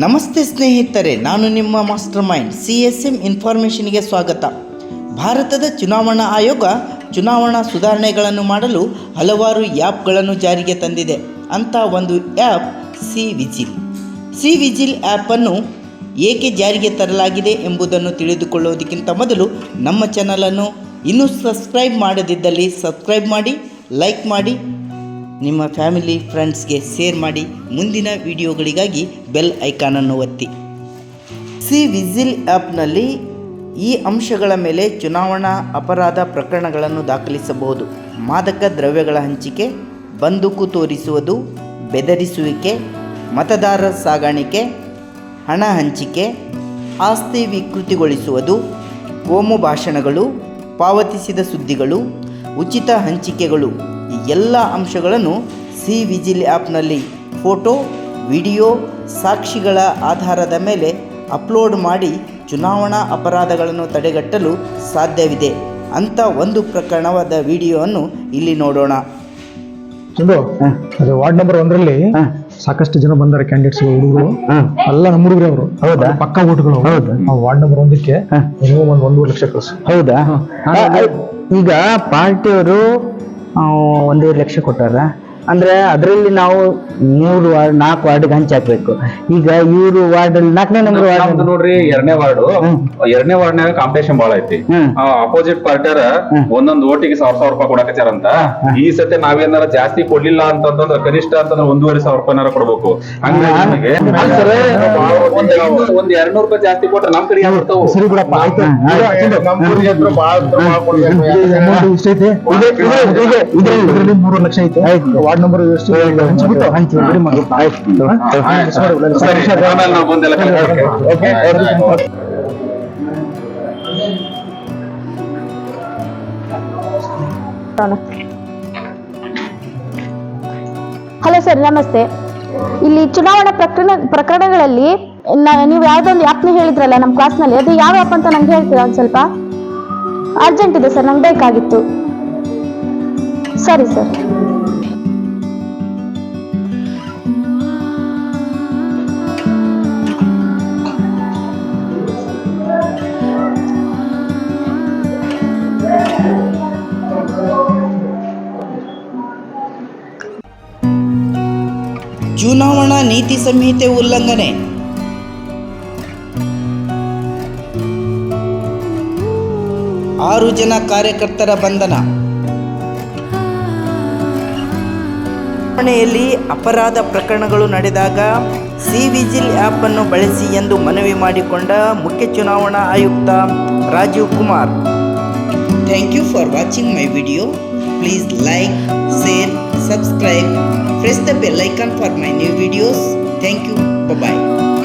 ನಮಸ್ತೆ ಸ್ನೇಹಿತರೆ, ನಾನು ನಿಮ್ಮ master mind, C S M ಇನ್ಫಾರ್ಮೇಷನ್ಗೆ ಸ್ವಾಗತ. ಭಾರತದ ಚುನಾವಣಾ ಆಯೋಗ ಚುನಾವಣಾ ಸುಧಾರಣೆಗಳನ್ನು ಮಾಡಲು ಹಲವಾರು ಆ್ಯಪ್ಗಳನ್ನು ಜಾರಿಗೆ ತಂದಿದೆ. ಅಂತ ಒಂದು app, C vigil. C vigil ಆ್ಯಪನ್ನು ಏಕೆ ಜಾರಿಗೆ ತರಲಾಗಿದೆ ಎಂಬುದನ್ನು ತಿಳಿದುಕೊಳ್ಳುವುದಕ್ಕಿಂತ ಮೊದಲು ನಮ್ಮ ಚಾನಲನ್ನು ಇನ್ನೂ ಸಬ್ಸ್ಕ್ರೈಬ್ ಮಾಡದಿದ್ದಲ್ಲಿ ಸಬ್ಸ್ಕ್ರೈಬ್ ಮಾಡಿ, ಲೈಕ್ ಮಾಡಿ ನಿಮ್ಮ ಫ್ಯಾಮಿಲಿ ಫ್ರೆಂಡ್ಸ್ಗೆ ಶೇರ್ ಮಾಡಿ ಮುಂದಿನ ವಿಡಿಯೋಗಳಿಗಾಗಿ ಬೆಲ್ ಐಕಾನನ್ನು ಒತ್ತಿ. ಸಿ ವಿಜಿಲ್ ಆ್ಯಪ್ನಲ್ಲಿ ಈ ಅಂಶಗಳ ಮೇಲೆ ಚುನಾವಣಾ ಅಪರಾಧ ಪ್ರಕರಣಗಳನ್ನು ದಾಖಲಿಸಬಹುದು. ಮಾದಕ ದ್ರವ್ಯಗಳ ಹಂಚಿಕೆ, ಬಂದೂಕು ತೋರಿಸುವುದು, ಬೆದರಿಸುವಿಕೆ, ಮತದಾರರ ಸಾಗಾಣಿಕೆ, ಹಣ ಹಂಚಿಕೆ, ಆಸ್ತಿ ವಿಕೃತಿಗೊಳಿಸುವುದು, ಕೋಮು ಭಾಷಣಗಳು, ಪಾವತಿಸಿದ ಸುದ್ದಿಗಳು, ಉಚಿತ ಹಂಚಿಕೆಗಳು ಎಲ್ಲ ಅಂಶಗಳನ್ನು ಸಿ ವಿಜಿಲ್ ಆ್ಯಪ್ನಲ್ಲಿ ಫೋಟೋ ವಿಡಿಯೋ ಸಾಕ್ಷಿಗಳ ಆಧಾರದ ಮೇಲೆ ಅಪ್ಲೋಡ್ ಮಾಡಿ ಚುನಾವಣಾ ಅಪರಾಧಗಳನ್ನು ತಡೆಗಟ್ಟಲು ಸಾಧ್ಯವಿದೆ ಅಂತ ಒಂದು ಪ್ರಕರಣವಾದ ವಿಡಿಯೋವನ್ನು ಇಲ್ಲಿ ನೋಡೋಣ. ಚಂದು ಅದು ವಾರ್ಡ್ ನಂಬರ್ ಒಂದರಲ್ಲಿ ಸಾಕಷ್ಟು ಜನ ಬಂದಾರೆ ಕ್ಯಾಂಡಿಡೇಟ್ಸ್ ಹುಡುಗರು. ಎಲ್ಲ ನಮ್ಮ ಹುಡುಗರು ಅವರು. ಹೌದಾ? ಪಕ್ಕ ಓಟ್ಗಳು ಹೌದು. ಆ ವಾರ್ಡ್ ನಂಬರ್ ಒಂದಕ್ಕೆ ಮಿನಿಮಮ್ ಒಂದು ಒಂದೂವರೆ ಲಕ್ಷ ಕಳಿಸು. ಹೌದಾ? ಈಗ ಪಾರ್ಟಿಯವರು ಒಂದೂವರೆ ಲಕ್ಷ ಕೊಟ್ಟಾರ. ಅಂದ್ರೆ ಅದರಲ್ಲಿ ನಾವು ಮೂರು ವಾರ್ಡ್ ನಾಲ್ಕು ವಾರ್ಡ್ಗೆ ಹಂಚಾಕ್ಬೇಕು ಈಗ ಇವರು ವಾರ್ಡ್ ನಾಲ್ಕನೇ ನಂಬರ್ ನಮ್ದು ವಾರ್ಡ್ ನೋಡ್ರಿ ಎರಡನೇ ವಾರ್ಡ್ ಎರಡನೇ ವಾರ್ಡ್ನಾಗ ಕಾಂಪಿಟೇಷನ್ ಬಾಳ ಐತಿ. ಅಪೋಸಿಟ್ ಪಾರ್ಟಿಯರ ಒಂದೊಂದ್ ಓಟಿಗೆ ಸಾವಿರ ಸಾವಿರ ರೂಪಾಯಿ ಕೊಡಕತ್ತಾರಂತ ಈ ಸತಿ ನಾವೇನಾರ ಜಾಸ್ತಿ ಕೊಡ್ಲಿಲ್ಲ ಅಂತಂದ್ರೆ ಕನಿಷ್ಠ ಅಂತಂದ್ರೆ ಒಂದೂವರೆ ಸಾವಿರ ರೂಪಾಯಿನಾರ ಕೊಡ್ಬೇಕು ಹಂಗಾಗಿ ನಮಗೆ ಒಂದ್ ಐದ್ನೂರ್- ಒಂದ್ ಎರಡ್ ನೂರು ರೂಪಾಯಿ ಜಾಸ್ತಿ ಕೊಟ್ರೆ ನಮ್ ಕಡೆ ಬರ್ತಾವು ಸರಿ ಬಿಡಪ್ಪ ಆಯ್ತು ಇದರಲ್ಲಿ ಮೂರು ಲಕ್ಷ ಐತೆ ವಾರ್ಡ್ ನಂಬರ್ ಎಷ್ಟು ಹಂಚ್ಬಿಟ್ಟು ಹಂಚಿ ಬಿಡಿ. ಹಲೋ ಸರ್ ನಮಸ್ತೆ. ಇಲ್ಲಿ ಚುನಾವಣಾ ಪ್ರಕರಣ ಪ್ರಕರಣಗಳಲ್ಲಿ ನ- ನೀವು ಯಾವ್ದೊಂದು ಆ್ಯಪ್ನ ಹೇಳಿದ್ರಲ್ಲ ನಮ್ಮ ಕ್ಲಾಸ್ನಲ್ಲಿ ಅದು ಯಾವ ಆ್ಯಪ್ ಅಂತ ನಂಗೆ ಹೇಳ್ತೀರಾ ಒಂದ್ ಸ್ವಲ್ಪ? ಅರ್ಜೆಂಟ್ ಇದೆ ಸರ್ ನಂಗೆ ಬೇಕಾಗಿತ್ತು. ಸರಿ ಸರ್. ಚುನಾವಣಾ ನೀತಿ ಸಂಹಿತೆ ಉಲ್ಲಂಘನೆ. ಆರು ಜನ ಕಾರ್ಯಕರ್ತರ ಬಂಧನ. ಚುನಾವಣೆಯಲ್ಲಿ ಅಪರಾಧ ಪ್ರಕರಣಗಳು ನಡೆದಾಗ ಸಿ ವಿಜಿಲ್ ಆ್ಯಪ್ ಅನ್ನು ಬಳಸಿ ಎಂದು ಮನವಿ ಮಾಡಿಕೊಂಡ ಮುಖ್ಯ ಚುನಾವಣಾ ಆಯುಕ್ತ Rajiv Kumar. Thank you for watching my video please like share subscribe bell icon for my new videos. Thank you. Bye-bye.